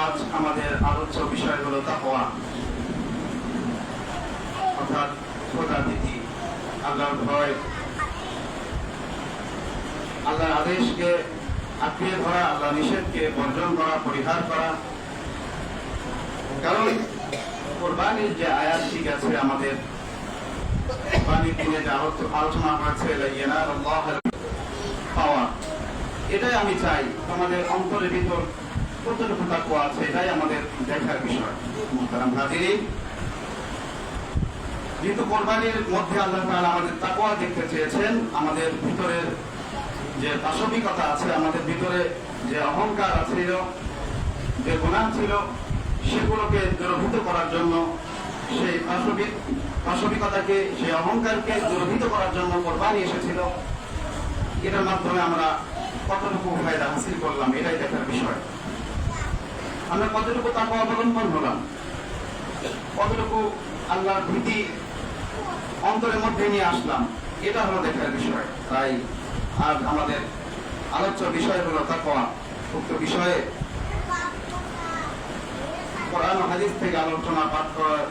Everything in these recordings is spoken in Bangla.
আজ আমাদের আলোচ্য বিষয় হলো তাকওয়া অর্থাৎ আল্লাহর ভয়। আল্লাহর আদেশকে আঁকড়িয়ে ধরা, আল্লাহ নিষেধকে বর্জন করা, পরিহার করা। কারণ কোরবানির যে আয়াতটি গেছে আমাদের। কোরবানির দিনে যে আলোচনা হয়েছে পাওয়া। এটাই আমি চাই আমাদের অন্তরের ভিতর কতটুকু আছে, এটাই আমাদের দেখার বিষয়। কোরবানির মধ্যে আল্লাহ আমাদের তাকুয়া দেখতে চেয়েছেন। আমাদের ভিতরের যে আছে, আমাদের ভিতরে যে অহংকার যে ছিল, সেগুলোকে দুরভিত করার জন্য সেই পাশবিক, পাশবিকতাকে, সেই অহংকারকে দুরভিত করার জন্য কোরবানি এসেছিল। এটার মাধ্যমে আমরা কতটুকু ফায়দা হাসিল করলাম, এটাই দেখার বিষয়। আমরা কতটুকু তাকে অবলম্বন হলাম কতটুকু আল্লাহর ভীতি অন্তরের মধ্যে নিয়ে আসলাম, এটা হলো দেখার বিষয়। তাই আজ আমাদের আলোচ্য বিষয় হলো তাকওয়া। উক্ত বিষয়ে কোরআন হাদিস থেকে আলোচনা পাঠ করার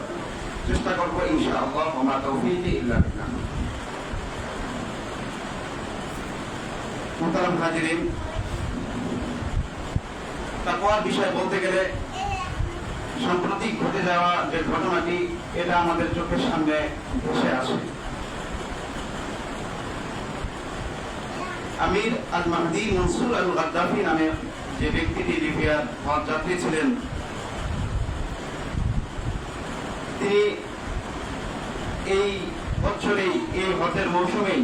চেষ্টা করব, ইনশাআল্লাহ। ওমা তৌফিকি ইল্লা বিল্লাহ। মোহতারাম হাজিরিন তাকওয়ার বিষয়ে বলতে গেলে, সাম্প্রতিক ঘটে যাওয়া যে ঘটনাটি, এটা আমাদের চোখের সামনে ভেসে আসে। Amir Al Mahdi Mansur Al Gaddafi নামে যে ব্যক্তিটি লিবিয়ার হজ যাত্রী ছিলেন, তিনি এই বছরেই, এই হজের মৌসুমেই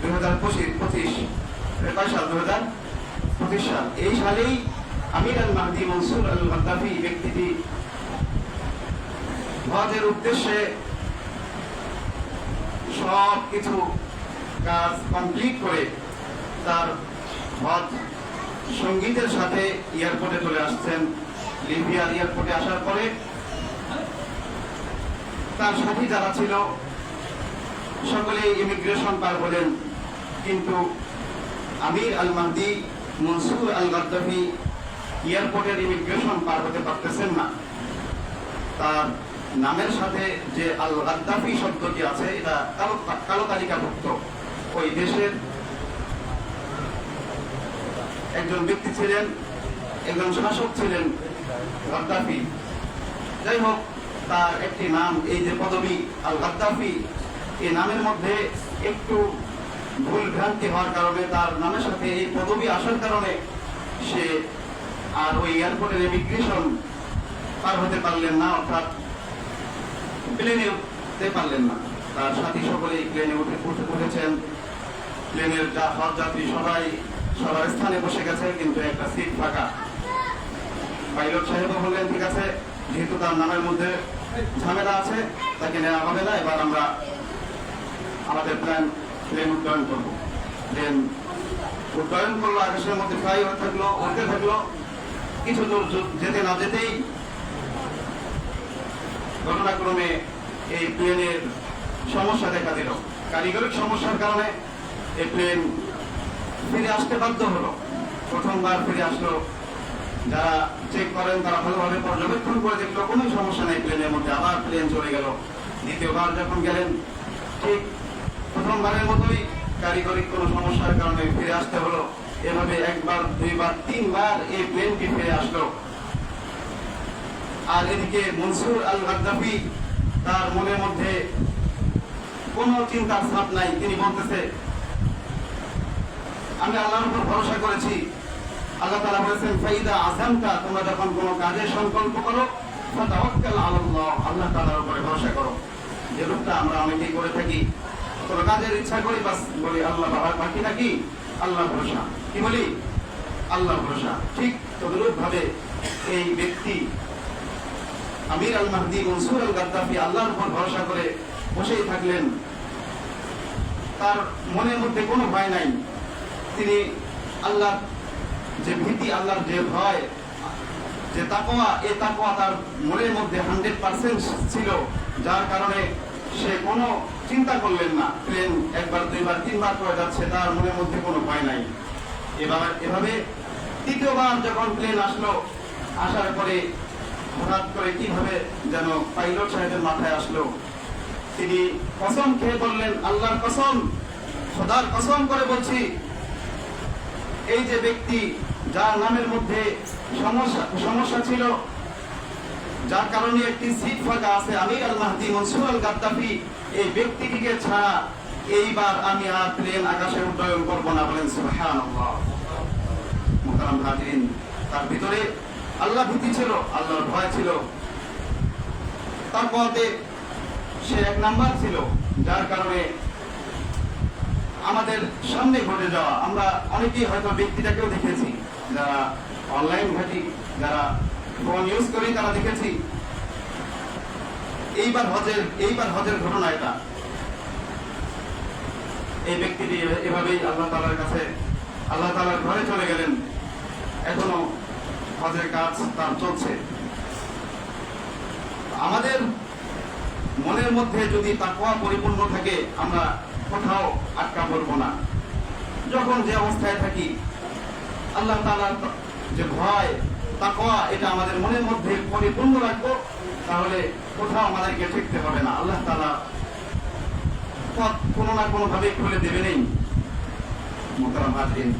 দুই হাজার পঁচিশ পঁচিশ সাল, দুই হাজার পঁচিশ সাল, এই সালেই Amir Al Mahdi Mansur Al Gaddafi ব্যক্তিটি হজের উদ্দেশ্যে সব কিছু কাজ কমপ্লিট করে তার হজ সঙ্গীতের সাথে এয়ারপোর্টে চলে আসছেন। লিবিয়ার এয়ারপোর্টে আসার পরে তার সাথী যারা ছিল সকলে ইমিগ্রেশন পার হলেন। কিন্তু Amir Al Mahdi Mansur Al Gaddafi এয়ারপোর্টের ইমিগ্রেশন পার হতে পারতেছেন না। তার নামের সাথে যে আল গাদ্দাফি শব্দটি আছে, এটা কালো কালো তালিকাভুক্ত। ওই দেশের একজন ব্যক্তি ছিলেন, একজন শাসক ছিলেন গাদ্দাফি। যাই হোক, তার একটি নাম, এই যে পদবী আল গাদ্দাফি এই নামের মধ্যে একটু ভুল ভ্রান্তি হওয়ার কারণে তার নামের সাথে এই পদবী আসার কারণে সে আর ওই এয়ারপোর্টের ইমিগ্রেশন পার হতে পারলেন না, অর্থাৎ প্লেনে উঠতে পারলেন না। তার সাথী সকলেই প্লেনে উঠে উঠে উঠেছেন প্লেনের যা হজ যাত্রী সবাই সবার স্থানে বসে গেছে, কিন্তু একটা সিট ফাঁকা। পাইলট সাহেবও বললেন, ঠিক আছে, যেহেতু তার নামের মধ্যে ঝামেলা আছে, তাকে নেওয়া হবে না, এবার আমরা আমাদের প্ল্যান প্লেন উড্ডয়ন করব। প্লেন উড্ডয়ন করল, আকাশের মধ্যে ফ্লাই হতে থাকল উঠতে থাকল। কিছু দূর যেতে না যেতেই ঘটনাক্রমে এই প্লেনের সমস্যা দেখা দিল। কারিগরিক সমস্যার কারণে এই প্লেন ফিরে আসতে বাধ্য হলো। প্রথমবার ফিরে আসলো। যারা চেক করেন, তারা ভালোভাবে পর্যবেক্ষণ করে দেখল, কোনো সমস্যা নেই প্লেনের মধ্যে। আবার প্লেন চলে গেল। দ্বিতীয়বার যখন গেলেন, ঠিক প্রথমবারের মতোই কারিগরিক কোনো সমস্যার কারণে ফিরে আসতে হলো। এভাবে একবার, দুইবার, তিনবার এই প্লেনটি ফিরে আসলো। আর এদিকে মনসুর আল গাদ্দাফি তার মনের মধ্যে কোনো চিন্তার ছাপ নাই, তিনি বলতেছে, আমি আল্লাহর উপর ভরসা করেছি। আল্লাহ তাআলা বলেছেন, ফাইদা আযামতা তোমরা যখন কোনো কাজের সংকল্প করো, ফাতাওয়াক্কাল আলাল্লাহ, আল্লাহ তাআলার উপরে ভরসা করো। যে লোকটা আমরা অনেকেই করে থাকি, কোনো কাজের ইচ্ছা করি, বাস বলি, আল্লাহ বাবা বাকি নাকি আল্লাহ ভরসা। কি বলি? আল্লাহ ভরসা। ঠিক তদরূপ ভাবে এই ব্যক্তি Amir Al Mahdi Mansur Al Gaddafi আল্লাহর উপর ভরসা করে বসেই থাকলেন। তার মনের মধ্যে কোনো ভয় নাই। তিনি আল্লাহ যে ভীতি, আল্লাহর যে ভয়, যে তাকওয়া এই তাকওয়া তার মনের মধ্যে হান্ড্রেড পার্সেন্ট ছিল, যার কারণে সে কোনো চিন্তা করলেন না। প্লেন একবার, দুইবার, তিনবার করে যাচ্ছে, তার মনের মধ্যে কোনো ভয় নাই। এবার এভাবে তৃতীয়বার যখন প্লেন আসলো, আসার পরে হঠাৎ করে কীভাবে যেন পাইলট সাহেবের মাথায় আসলো। তিনি কসম খেয়ে বললেন, আল্লাহর কসম কসম করে বলছি, এই যে ব্যক্তি যার নামের মধ্যে সমস্যা সমস্যা ছিল, যার কারণে একটি সিট ফাঁকা আছে, আমি Al Mahdi Mansur Al Gaddafi, এই ব্যক্তিটিকে ছাড়া এইবার আমি আর প্লেন আকাশে উড্ডয়ন করব না বলেন হাজিরিন, তার ভিতরে আল্লাহ ভীতি ছিল, আল্লাহর ভয় ছিল। তার সে এক নাম্বার ছিল, যার কারণে আমাদের সামনে ঘটে যাওয়া। আমরা অনেকেই হয়তো ব্যক্তিটাকেও দেখেছি, যারা অনলাইন ঘাটি, যারা ফোন ইউজ করি তারা দেখেছি। এইবার হজের এইবার হজের ঘটনা এটা। এই ব্যক্তিটি এভাবেই আল্লাহ তালার কাছে, আল্লাহ তালার ঘরে চলে গেলেন। এখনও হজের কাজ তার চলছে। আমাদের মনের মধ্যে যদি তাকওয়া পরিপূর্ণ থাকে, আমরা কোথাও আটকা পড়ব না। যখন যে অবস্থায় থাকি, আল্লাহ তাআলার যে ভয়, তাকওয়া, এটা আমাদের মনের মধ্যে পরিপূর্ণ রাখব, তাহলে কোথাও আমাদেরকে ঠেকতে হবে না। আল্লাহ তাআলা পথ কোনো না কোনো ভাবে খুলে দেবেনই মোহতারাম হাজরিন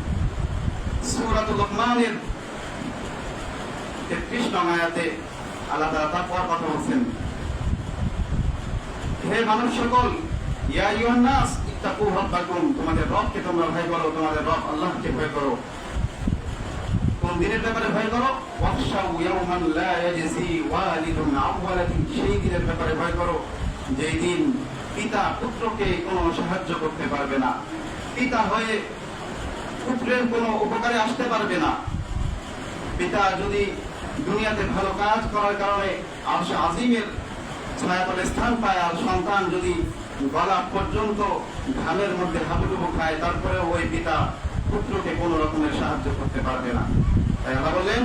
লোকমানের তেত্রিশ আল্লাহ তাকওয়ার কথা বলছেন। হে সকল, ইয়া ইত্তাকু তোমাদের রবকে তোমরা ভয় করো, তোমাদের রব আল্লাহকে ভয় করো। কোন দিনের ব্যাপারে ভয় করো? ওয়াখশাউ ইয়াওমান লা ইয়াজজি ওয়ালিদুন আন ওয়ালাদিহি সেই দিনের ব্যাপারে ভয় করো, যেই দিন পিতা পুত্রকে কোনো সাহায্য করতে পারবে না। পিতা হয়ে পুত্রের কোনো উপকারে আসতে পারবে না। পিতা যদি দুনিয়াতে ভালো কাজ করার কারণে আরশ আজিমের ছায়াতলে স্থান পায় আর সন্তান যদি গলা পর্যন্ত ঘামের মধ্যে হাবুডুবু খায় তারপরে ওই পিতা পুত্রকে কোনো রকমের সাহায্য করতে পারবে না। তাই আল্লাহ বললেন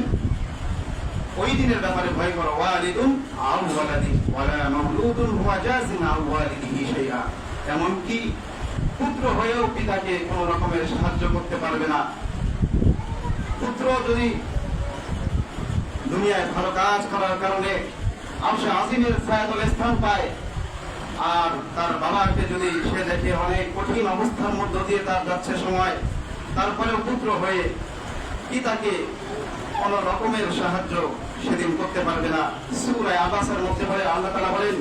ওই দিনের ব্যাপারে ভয় করো, ওয়ালিদুন আও ওয়ালাদি ওয়ালা মাউলুদুন হুয়া জাযিন আও ওয়ালিদিহি শাইআ। এমনকি পুত্র হয়েও পিতাকে কোনো রকমের সাহায্য করতে পারবে না। পুত্র যদি দুনিয়ায় ভালো কাজ করার কারণে আমসে আজিমের ছায়াতলে স্থান পায়, আর তার বাবাকে যদি সে দেখে অনেক কঠিন অবস্থার মধ্য দিয়ে তার যাচ্ছে সময়, তারপরেও পুত্র হয়ে পিতাকে কোন রকমের সাহায্য সেদিন করতে পারবে না। সূরায়ে আবাসের মধ্যে বলে আল্লাহ তাআলা বলেন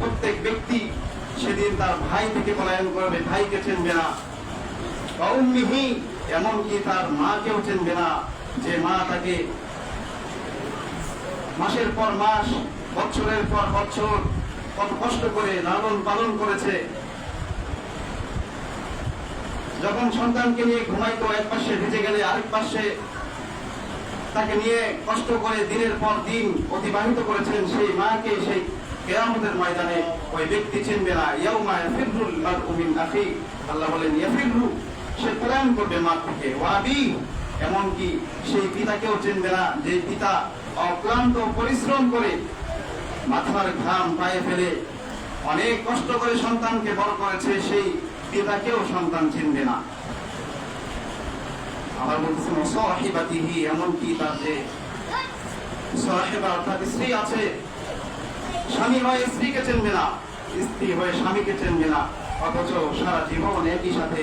প্রত্যেক ব্যক্তি সেদিন তার ভাই থেকে পলায়ন করবে, ভাইকে চিনবে না। ওয়া এমনকি তার মাকেও চিনবে না, যে মা তাকে মাসের পর মাস বছরের পর বছর কত কষ্ট করে লালন পালন করেছে। যখন সন্তানকে নিয়ে ঘুমাইতো, এক পাশে ভিজে গেলে আরেক পাশে তাকে নিয়ে কষ্ট করে দিনের পর দিন অতিবাহিত করেছেন সেই মাকে, সেই কেয়ামতের ময়দানে ওই ব্যক্তি চিনবে না, ইয়াউমা ইয়াফিরুল মারউ মিন আখি। আল্লাহ বলেন, ইয়াফিরু, সে পলায়ন করবে মা থেকে। ওয়াবি, এমনকি সেই পিতাকেও চিনবে না, যে পিতা অক্লান্ত পরিশ্রম করে মাথার ঘাম পায়ে ফেলে অনেক কষ্ট করে সন্তানকে বড় করেছে, সেই পিতাকেও সন্তান চিনবে না। আবার বলতেছেন সহিবাতিহি এমনকি তার যে সহেবা অর্থাৎ স্ত্রী আছে। স্বামী হয়ে স্ত্রীকে চিনবে না, স্ত্রী হয়ে স্বামীকে চিনবে না। অথচ সারা জীবন একই সাথে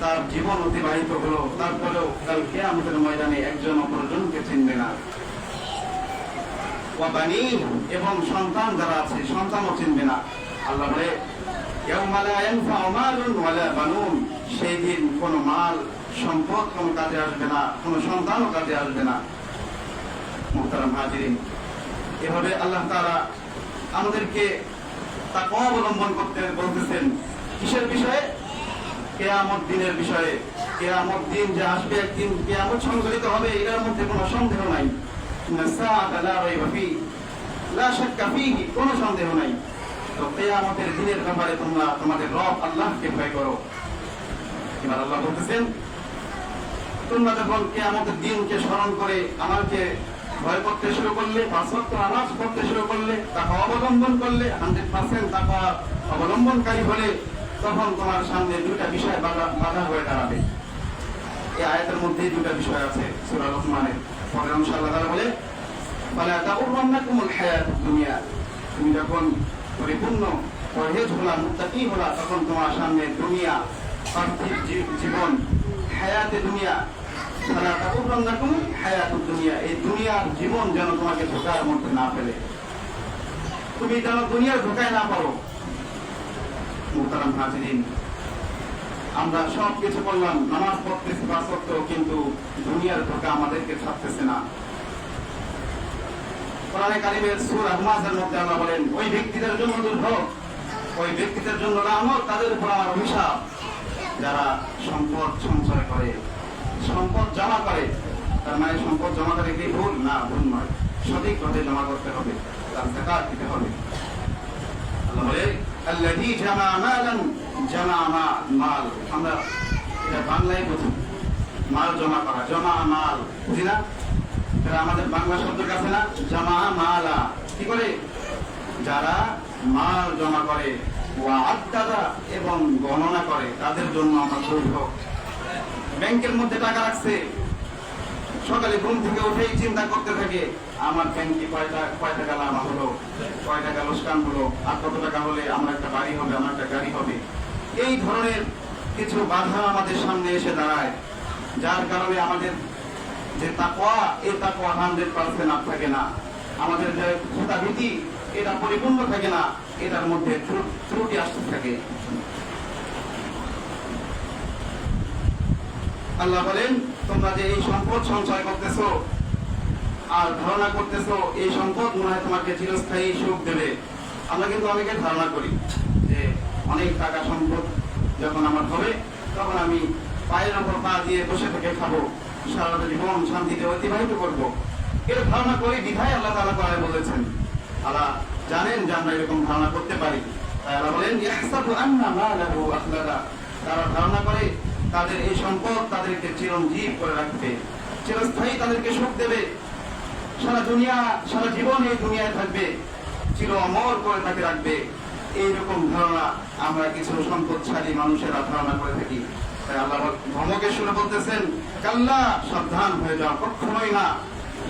তার জীবন অতিবাহিত হলো। তারপরেও কাল আমাদের ময়দানে একজন অপরজনকে চিনবে না। এবং সন্তান যারা আছে, সন্তানও চিনবে না। আল্লাহ বলে ইয়াউমা লা ইয়ানফাউ মালুন ওয়ালা বানুন। সেই দিন কোনো মাল সম্পদ কোনো কাজে আসবে না, কোনো সন্তানও কাজে আসবে না। এভাবে আল্লাহ তাআলা আমাদেরকে তাকওয়া অবলম্বন করতে বলতেছেন। কিসের বিষয়ে? কেয়ামত দিনের বিষয়ে। কেয়ামত দিন যে আসবে একদিন, কেয়ামত সংঘটিত হবে, এটার মধ্যে কোনো সন্দেহ নাই। কোনো সন্দেহ নাই। তো কেয়ামতের দিনের ব্যাপারে তোমরা, তোমাদের রব আল্লাহকে ভয় করো। এবার আল্লাহ বলতেছেন, তোমরা যখন কেয়ামতের দিনকে স্মরণ করে আমাকে ভয় করতে শুরু করলে পড়তে শুরু করলে, তাকে অবলম্বন করলে, হান্ড্রেড পার্সেন্ট তাকে অবলম্বনকারী হলে, তখন তোমার সামনে দুইটা বিষয় বাধা হয়ে দাঁড়াবে। এই আয়াতের মধ্যে দুটা বিষয় আছে, সূরা লোকমানের। পরের অংশ আল্লাহ তাআলা বলে তা ফালা তাগুররান্নাকুমুল হায়াতুদ দুনিয়া। তুমি যখন পরিপূর্ণ পরহেজ তখন তোমার সামনে দুনিয়া, পার্থিব জীবন, হায়াতে দুনিয়া তাগুররান্নাকুম হায়াতুদ দুনিয়া, এই দুনিয়ার জীবন যেন তোমাকে মধ্যে না ফেলে। তুমি যেন দুনিয়ার না পারো আমরা সব কিছু করলাম, নামাজ পড়তেছি বা কিন্তু দুনিয়ার ধোকা আমাদেরকে ছাড়তেছে না। কোরআনে কারিমের সূরা হুমাজের মধ্যে আল্লাহ বলেন, ওই ব্যক্তিদের জন্য দুর্ভোগ ওই ব্যক্তিদের জন্য রহমত তাদের উপর আমার অভিশাপ। যারা সম্পদ সঞ্চয় করে, সম্পদ জমা করে, তার মানে সম্পদ জমা করে কি ভুল? না, ভুল নয়। সঠিকভাবে জমা করতে হবে, তার জাকাত দিতে হবে। আল্লাহ বলে, আল্লাযী জামা মালান, জামা মাল। আমরা এটা বাংলায় বুঝি। মাল জমা করা, জমা মাল। বুঝি না? আমাদের বাংলা শব্দের কাছে না জমা মালা কি করে? যারা মাল জমা করে এবং গণনা করে, তাদের জন্য আমরা দুর্ভোগ ব্যাংকের মধ্যে টাকা রাখছে। সকালে ঘুম থেকে উঠেই চিন্তা করতে থাকে, আমার ব্যাংকে কয় টাকা কয় টাকা লাভ হলো? কয় টাকা লোকসান হলো? আর কত টাকা হলে আমার একটা বাড়ি হবে, আমার একটা গাড়ি হবে? এই ধরনের কিছু বাধা আমাদের সামনে এসে দাঁড়ায়, যার কারণে আমাদের যে তাকওয়া, এই তাকওয়া হান্ড্রেড পার্সেন্ট আপ থাকে না। আমাদের যে ভীতি এটা পরিপূর্ণ থাকে না, এটার মধ্যে ত্রুটি আসতে থাকে। আল্লাহ বলেন, তোমরা যে এই সম্পদ সঞ্চয় করতেছো আর ধারণা করতেছো, এই সম্পদ মনে হয় তোমাকে চিরস্থায়ী সুখ দেবে। আমরা কিন্তু অনেকে ধারণা করি যে অনেক টাকা সম্পদ যখন আমার হবে, তখন আমি পায়ের ওপর পা দিয়ে বসে থেকে খাব। সারাটা জীবন শান্তিতে অতিবাহিত করব। এর ধারণা করি বিধায় আল্লাহ তাআলা করে বলেছেন, আল্লাহ জানেন যে আমরা এরকম ধারণা করতে পারি। তাই বলেন তারা ধারণা করে তাদের এই সম্পদ তাদেরকে চিরঞ্জীব করে রাখবে, চিরস্থায়ী তাদেরকে সুখ দেবে। সারা দুনিয়া, সারা জীবন এই দুনিয়ায় থাকবে, চির অমর করে তাকে রাখবে। এইরকম ধারণা আমরা কিছু সম্পদশালী মানুষেরা ধারণা করে থাকি। আল্লাহ শুনে বলতেছেন, কাল্লা, সাবধান হয়ে যাও কখনোই না।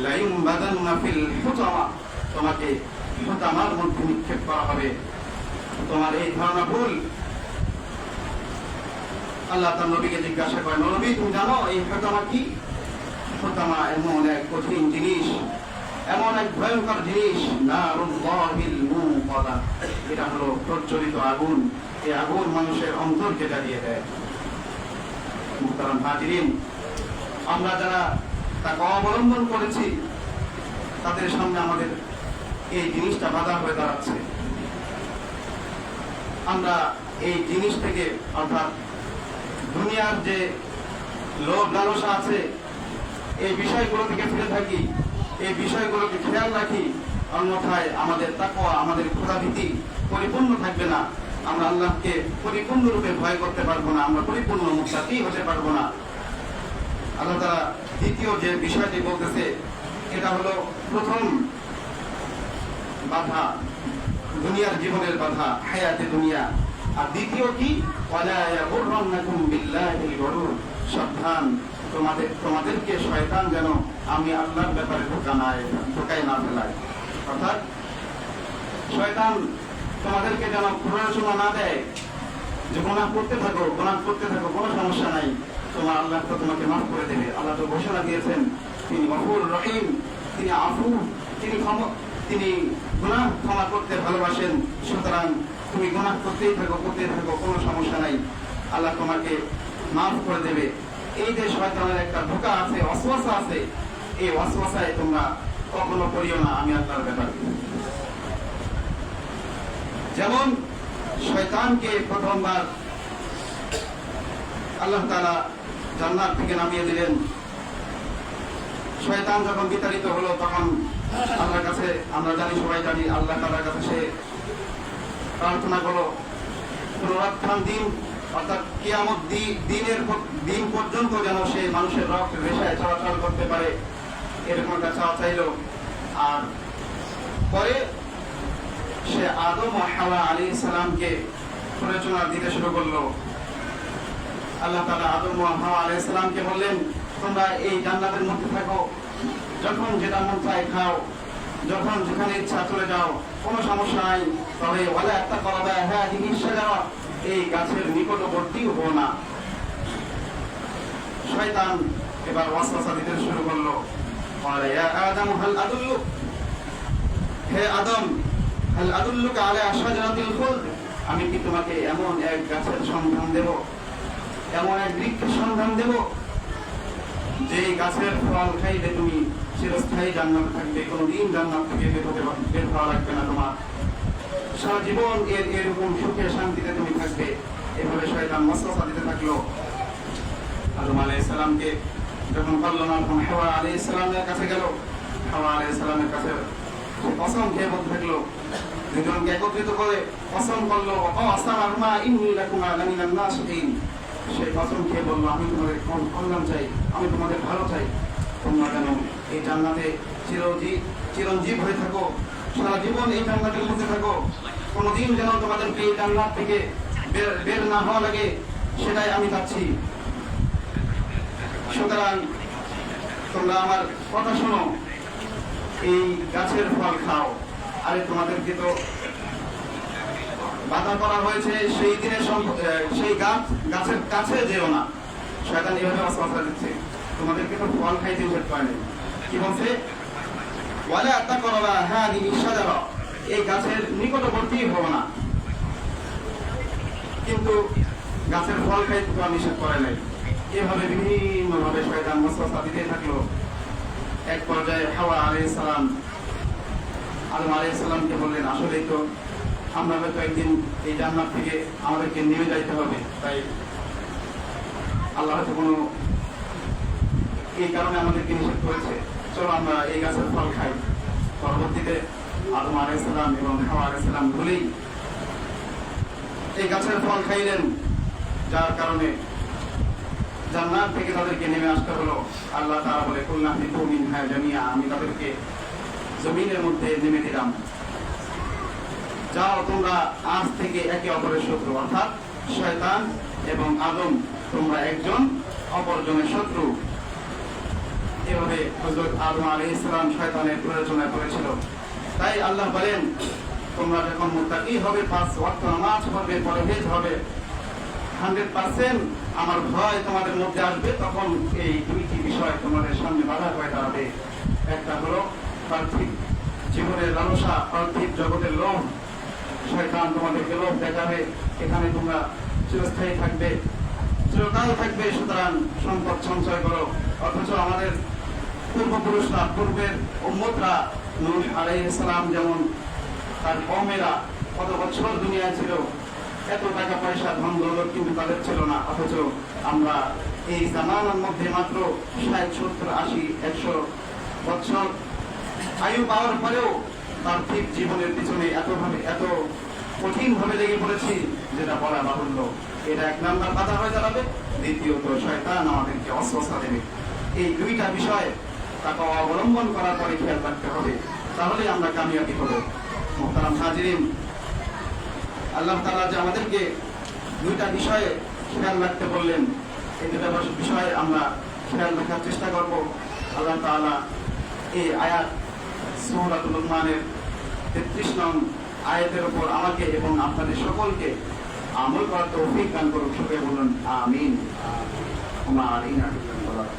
লাইম বাদান নাফিল তোমাকে মধ্যে নিক্ষেপ করা হবে। তোমার এই ধারণা ভুল। আল্লাহ তার নবীকে জিজ্ঞাসা করেন নবী, তুমি জানো এই কি? এমন এক কঠিন জিনিস, এমন এক ভয়ঙ্কর জিনিস মুকাদা এটা হলো প্রজ্বলিত আগুন। এই আগুন মানুষের অন্তরকে জ্বালিয়ে দেয়। মুহতারাম হাজিরিন, আমরা যারা তাকে অবলম্বন করেছি, তাদের সামনে আমাদের এই জিনিসটা বাধা হয়ে দাঁড়াচ্ছে। আমরা এই জিনিস থেকে, অর্থাৎ দুনিয়ার যে লোভ লালসা আছে, এই বিষয়গুলো থেকে ফিরে থাকি, এই বিষয়গুলোকে খেয়াল রাখি, অন্যথায় আমাদের তাকওয়া, আমাদের ক্ষুধাভীতি পরিপূর্ণ থাকবে না। আমরা আল্লাহকে পরিপূর্ণরূপে ভয় করতে পারব না, আমরা পরিপূর্ণ মুক্তি হতে পারব না। আল্লাহ তারা দ্বিতীয় যে বিষয়টি বলতেছে, এটা হলো প্রথম বাধা, দুনিয়ার জীবনের বাধা, হায়াতে দুনিয়া। আর দ্বিতীয় কি? সাবধান, তোমাদের, তোমাদেরকে শয়তান যেন আমি আল্লাহর ব্যাপারে ধোকা না, ধোকায় না ফেলায়। অর্থাৎ শয়তান তোমাদেরকে যেন প্ররোচনা না দেয়, যে গুনাহ করতে থাকো গুনাহ করতে থাকো, কোনো সমস্যা নাই। তোমার আল্লাহ তো তোমাকে মাফ করে দেবে। আল্লাহ তো ঘোষণা দিয়েছেন, তিনি গফুর রহিম, তিনি আফু, তিনি তিনি গুনাহ ক্ষমা করতে ভালোবাসেন। সুতরাং তুমি গুনাহ করতেই থাকো করতেই থাকো, কোনো সমস্যা নাই। আল্লাহ তোমাকে মাফ করে দেবে। এই যে শয়তানের একটা ধোকা আছে অশ্বাসা আছে, এই অশ্বাসায় তোমরা কখনো করিও না, আমি আল্লাহর ব্যাপারে। যেমন শয়তানকে প্রথমবার আল্লাহ তারা জান্নাত থেকে নামিয়ে দিলেন। শয়তান যখন বিতাড়িত হলো, তখন আল্লাহর কাছে, আমরা জানি, সবাই জানি, আল্লাহ তালার কাছে সে প্রার্থনা করল, পুনরুত্থান দিন, অর্থাৎ কিয়ামত দিনের দিন পর্যন্ত যেন সে মানুষের রক্ত রেশায় চলাচল করতে পারে, এরকম একটা চাওয়া চাইল। আর পরে সে আদম হাওয়া আলী সালামকে প্ররোচনা দিতে শুরু করল। আল্লাহ তাআলা আদম হাওয়া আলাইহিস সালামকে বললেন, তোমরা এই জান্নাতের মধ্যে থাকো। যখন যেটা মন চায় খাও। যখন যেখানে ইচ্ছা চলে যাও। কোনো সমস্যা নাই। তবে ওয়ালা একটা করা দেয় হ্যাঁ জিনিস যাওয়া এই গাছের নিকটবর্তী হব না। শয়তান এবার ওয়াসওয়াসা দিতে শুরু করল। বলে আদম হে আদম আদুল্লুক আলা শাজারাতিল খুলদ আমি কি তোমাকে এমন এক গাছের সন্ধান দেব? এমন এক বৃক্ষের সন্ধান দেব? যে গাছের ফল খাইলে তুমি, চিরস্থায়ী জান্নাত থাকবে, কোনোদিন জান্নাত থেকে বের হতে বের হওয়া লাগবে না তোমার। সারা জীবন এর এরকম সুখে শান্তিতে তুমি থাকবে। এভাবে শয়তান ওয়াসওয়াসা দিতে থাকল। আদম আলাইহিস সালামকে যখন তখন হাওয়া আলাইহিস সালামের কাছে গেল। হাওয়া আলাইহিস সালামের কাছে কসম খেয়ে বলতে থাকল। দুজনকে একত্রিত করে কসম করল। ও আসামা ইন্নী লাকুমা লামিনান নাসিহিন সে কসম খেয়ে বলল আমি তোমাদের কল্যাণ চাই, আমি তোমাদের ভালো চাই। তোমরা যেন এই জান্নাতে চিরজীব চিরঞ্জীব হয়ে থাকো। সারা জীবন এই জান্নাতের মধ্যে থাকো। কোনোদিন যেন তোমাদেরকে এই জান্নাত থেকে বের না হওয়া লাগে, সেটাই আমি চাচ্ছি। সুতরাং তোমরা আমার কথা শোনো। এই গাছের ফল খাও। আরে, তোমাদেরকে তো বাধা করা হয়েছে, সেই দিনের সেই গাছ, গাছের কাছে যেও না। শয়তান এভাবে অসমাসা দিচ্ছে। তোমাদেরকে তো ফল খাইতে উচিত পায়নি। কি বলছে? ওয়ালা আত্মা করবা হ্যাঁ নিঃশ্বাস এই গাছের নিকটবর্তী হব না। কিন্তু গাছের ফল খাইতে তো নিষেধ করে নাই। এভাবে বিভিন্ন ভাবে শয়তান মসওয়াসা দিতে থাকল। এক পর্যায়ে হাওয়া আলাইহিস সালাম, আদম আলাইহিস সালামকে বললেন, আসলেই তো আমরা হয়তো একদিন এই জান্নাত থেকে আমাদেরকে নেমে যাইতে হবে। তাই আল্লাহ হয়তো কোনো এই কারণে আমাদেরকে নিষেধ করেছে। চলো আমরা এই গাছের ফল খাই। পরবর্তীতে আদম আলাইহিস সালাম এবং হাওয়া আলাইহিস সালাম ভুলেই এই গাছের ফল খাইলেন, যার কারণে জান্নাত থেকে তাদেরকে নেমে আসতে হলো। আল্লাহ তাআলা বলে, কুল্লাহ ফিকু মিনহা জামিয়া আমি তাদেরকে জমিনের মধ্যে নেমে দিলাম। যাও তোমরা আজ থেকে একে অপরের শত্রু, অর্থাৎ শয়তান এবং আদম। তোমরা একজন, অপরজনের শত্রু। এভাবে হযরত আদম আলাইহিস সালাম শয়তানের প্ররোচনায় পড়েছিল। তাই আল্লাহ বলেন, তোমরা যখন মুত্তাকি হবে, পাঁচ ওয়াক্ত নামাজ পড়বে, পরহেজ হবে। হান্ড্রেড পার্সেন্ট আমার ভয় তোমাদের মধ্যে আসবে, তখন এই দুইটি বিষয় তোমাদের সামনে বাধা হয়ে দাঁড়াবে। একটা হলো পার্থিব জীবনের লালসা, পার্থিব জগতের লোভ। শয়তান তোমাদেরকে লোভ দেখাবে, এখানে তোমরা চিরস্থায়ী থাকবে, চিরকাল থাকবে, সুতরাং সম্পদ সঞ্চয় করো। অথচ আমাদের পূর্বপুরুষরা, পূর্বের উম্মতরা নূহ আলাই ইসলাম যেমন তার কমেরা কত বছর দুনিয়া ছিল এত টাকা পয়সা ধন দৌলত কিন্তু তাদের ছিল না, অথচ আমরা এই জামানার মধ্যে মাত্র ষাট, সত্তর, আশি, একশো বছর আয়ু পাওয়ার পরেও পার্থিব জীবনের পিছনে এতভাবে, এত কঠিন ভাবে লেগে পড়েছি যেটা বলা বাহুল্য। এটা এক নাম্বার কথা হয়ে দাঁড়াবে, দ্বিতীয়ত শয়তান আমাদেরকে অস্বস্থা দেবে। এই দুইটা বিষয় তাকে অবলম্বন করার পরে খেয়াল রাখতে হবে। তাহলে আমরা কামিয়াবি হব। মোহতারাম হাজিরিন আল্লাহ তাআলা যে আমাদেরকে দুইটা বিষয়ে খেয়াল রাখতে বললেন, এই দুটা বিষয়ে আমরা খেয়াল রাখার চেষ্টা করব। আল্লাহ তাআলা এই আয়াত সূরাতুল লুকমানের 33 নং আয়াতের উপর আমাকে এবং আপনাদের সকলকে আমল করার তৌফিক দান করুন সবাই বলুন, আমিন। ইল্লাল বালাগ।